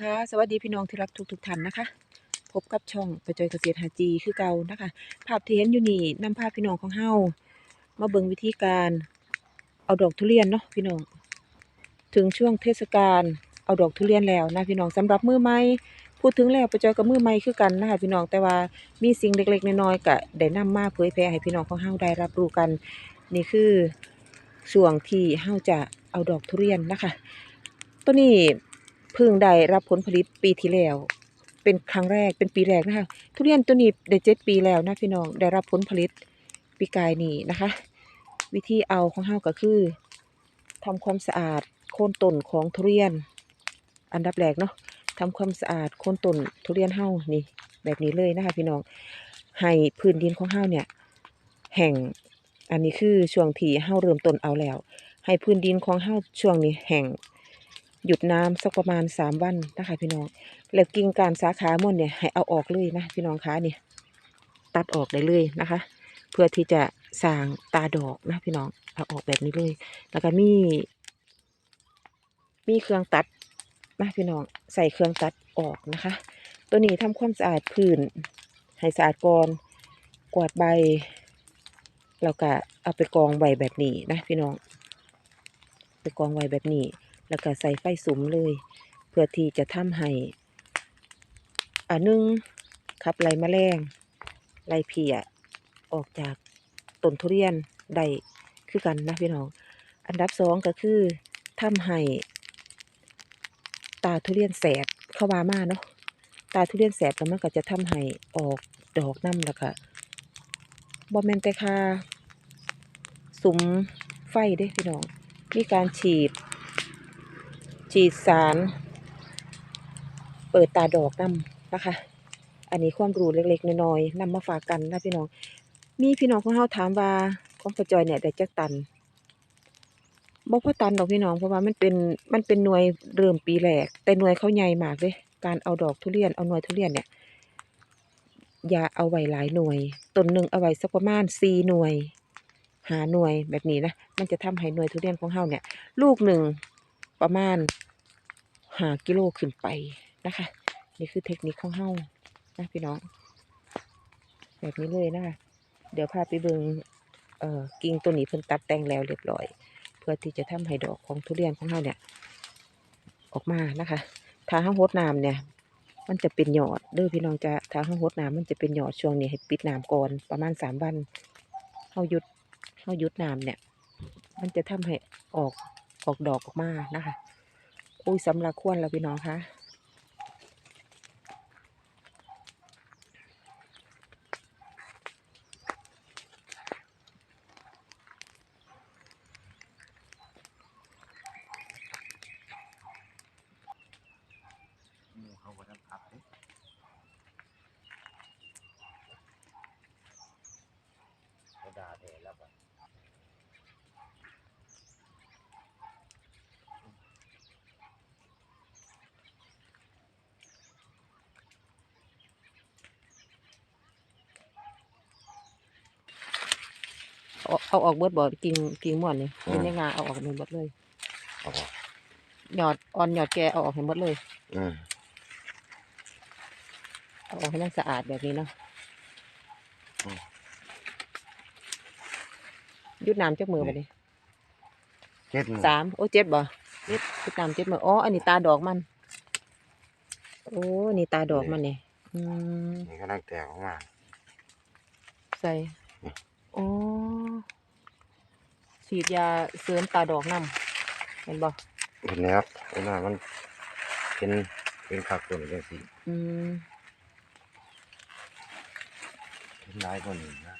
ค่ะสวัสดีพี่น้องที่รักทุกทุกๆท่านนะคะ พบกับช่องประจอยเกษตรหาจีคือเก่านะคะ ภาพที่เห็นอยู่นี่นำภาพพี่น้องของเฮามาเบิ่งวิธีการเอาดอกทุเรียนเนาะพี่น้อง ถึงช่วงเทศกาลเอาดอกทุเรียนแล้วนะพี่น้องสำหรับมือใหม่พูดถึงแล้วประจอยกับมือใหม่คือกันนะคะพี่น้องแต่ว่ามีสิ่งเล็กๆน้อยๆก็ได้นำมาเผยแพร่ให้พี่น้องของเฮาได้รับรู้กัน นี่คือช่วงที่เฮาจะเอาดอกทุเรียนนะคะ ตัวนี้ เพิ่งได้รับผลผลิตปีที่แล้ว เป็นครั้งแรกเป็นปีแรกนะคะทุเรียนตัวนี้ได้เจ็ดปีแล้วนะพี่น้องได้รับผลผลิตปีกายนี้นะคะ วิธีเอาของเฮาก็คือทำความสะอาดโคนต้นของทุเรียน อันดับแรกเนาะทำความสะอาดโคนต้นทุเรียนเฮานี่แบบนี้เลยนะคะ พี่น้องให้พื้นดินของเฮาเนี่ย แห้งอันนี้คือช่วงที่เฮาเริ่มต้นเอาแล้ว ให้พื้นดินของเฮาช่วงนี้แห้ง หยุดน้ำสักประมาณสามวันนะคะพี่น้อง แล้วกิ่งการสาขาม่วนเนี่ยให้เอาออกเลยนะพี่น้องคะนี่ตัดออกได้เลยนะคะ เพื่อที่จะสร้างตาดอกนะพี่น้องเอาออกแบบนี้เลย แล้วก็มี มีเครื่องตัดนะพี่น้องใส่เครื่องตัดออกนะคะ ตัวนี้ทำความสะอาดพื้นให้สะอาดก่อนกวาดใบแล้วก็เอาไปกองไว้แบบนี้นะพี่น้อง ไปกองไว้แบบนี้ แล้วก็ใส่ไฟสุมเลย เพื่อที่จะทำให้อันหนึงขับไล่แมลงไล่เพียออกจากต้นทุเรียนได้คือกันนะพี่น้อง อันดับสองก็คือทำให้ตาทุเรียนแสบเข้ามามาเนาะตาทุเรียนแสบแล้วมันก็จะทำให้ออกดอกน้ำแล้วก็บอมเมนแต่ค่าสุมไฟเด้พี่น้อง มีการฉีด ฉีดสาร เปิดตาดอกนำนะคะ อันนี้ความรู้เล็กๆน้อยๆนำมาฝากกันนะพี่น้อง มีพี่น้องของเฮาถามว่าของประจอยเนี่ยได้จักตันบ่พอตันดอกพี่น้องเพราะว่ามันเป็นมันเป็นหน่วยเริ่มปีแรก แต่หน่วยเขาใหญ่มากเลยการเอาดอกทุเรียนเอาหน่วยทุเรียนเนี่ยอย่าเอาไว้หลายหน่วยต้นหนึ่งเอาไว้สักประมาณสี่หน่วย หาหน่วยแบบนี้นะ มันจะทำให้หน่วยทุเรียนของเฮาเนี่ย ลูกหนึ่งประมาณ หากิโลขึ้นไปนะคะ นี่คือเทคนิคของเฮานะพี่น้อง แบบนี้เลยนะคะ เดี๋ยวพาไปเบิงเอ่อกิ่งตัวนี้เพิ่นตัดแต่งแล้วเรียบร้อย เพื่อที่จะทำให้ดอกของทุเรียนของเฮาเนี่ย ออกมานะคะถ้าเฮาหดน้ำเนี่ย มันจะเป็นหยอดเด้อพี่น้องจะถ้าเฮาหดน้ำมันจะเป็นหยอดช่วงนี้ให้ปิดน้ำก่อนประมาณสามวันเฮาหยุดเฮาหยุดน้ำเนี่ย มันจะทำให้ออกออกดอกออกมานะคะ อุ้ยสำหรับควรแล้วพี่น้องคะ หมูเขาบ่ทันขับเด้ก็ด่าแท้แล้วก็ เอาเอาออกเบิดบ่กิ่งกิ่งม่วนนี่เป็นยังไงเอาออกให้หมดเลยเอาออกหยอดอ่อนหยอดแกเอาออกให้หมดเลยอืมเอาออกให้มันสะอาดแบบนี้เนาะหยุดน้ำจักมือไปดิเจ็ดหมูสามโอ้เจ็ดบ่เจ็ดหยุดน้ำเจ็ดมืออ๋ออันนี้ตาดอกมันโอ้นี่ตาดอกมันนี่อืมนี่กำลังแตกออกมา ใส่ อ๋อฉีดยาเสริมตาดอกน้ำเห็นบ่เห็นแล้วเวลามันเป็นเป็นผักตัวนี้จังซี่อืมเป็นหลายกว่านี้นะ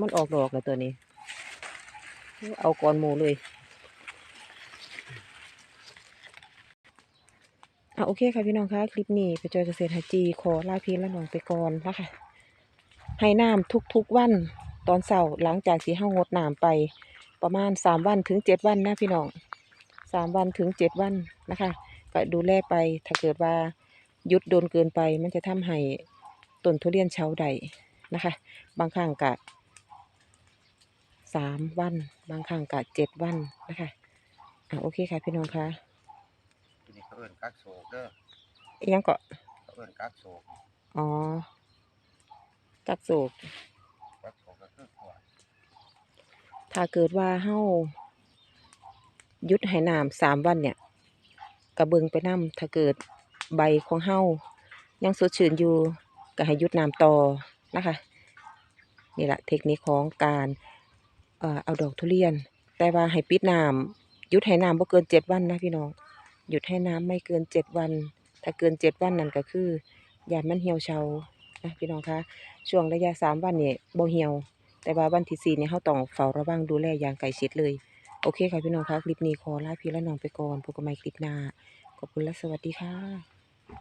มันออกดอกแล้วตัวนี้ เอาก่อนหมูเลยอะโอเคค่ะพี่น้องคะคลิปนี้ไปจอยเกษตรหาจีขอลาพี่และน้องไปก่อนนะคะ ให้น้ำทุกๆวันตอนเช้าหลังจากที่เฮางดน้ำไปประมาณสามวันถึงเจ็ดวันนะพี่น้องสามวันถึงเจ็ดวันนะคะก็ดูแลไปถ้าเกิดว่าหยุดโดนเกินไป มันจะทำให้ต้นทุเรียนเฉาใดนะคะ บางครั้งกะสามวัน บางครั้งกะเจ็ดวันนะคะอะโอเคค่ะพี่น้องคะทีนี้เขาเอิ้นกักโศกเด้ออิหยังก็เขาเอิ้นกักโศกอ๋อ กักโศกถ้าเกิดว่าเฮายุดให้น้ำสามวันเนี่ยกระเบิงไปน้ำถ้าเกิดใบของเฮายังสดชื่นอยู่ก็ให้ยุดน้ำต่อนะคะนี่แหละเทคนิคของการเออเอาดอกทุเรียน แต่ว่าให้ปิดน้ำยุดให้น้ำบ่เกินเจ็ดวันนะพี่น้องหยุดให้น้ำไม่เกินเจ็ดวัน ถ้าเกินเจ็ดวันนั่นก็คือยามันเหี่ยวเฉา นะพี่น้องคะช่วงระยะสามวันเนี่ยบ่เหี่ยว แต่ว่าวันที่สี่เนี่ยเขาต้องเฝ้าระวังดูแลอย่างใกล้ชิดเลย โอเคค่ะพี่น้องคะคลิปนี้ขอลาพี่และน้องไปก่อนพบกันใหม่คลิปหน้าขอบคุณและสวัสดีค่ะ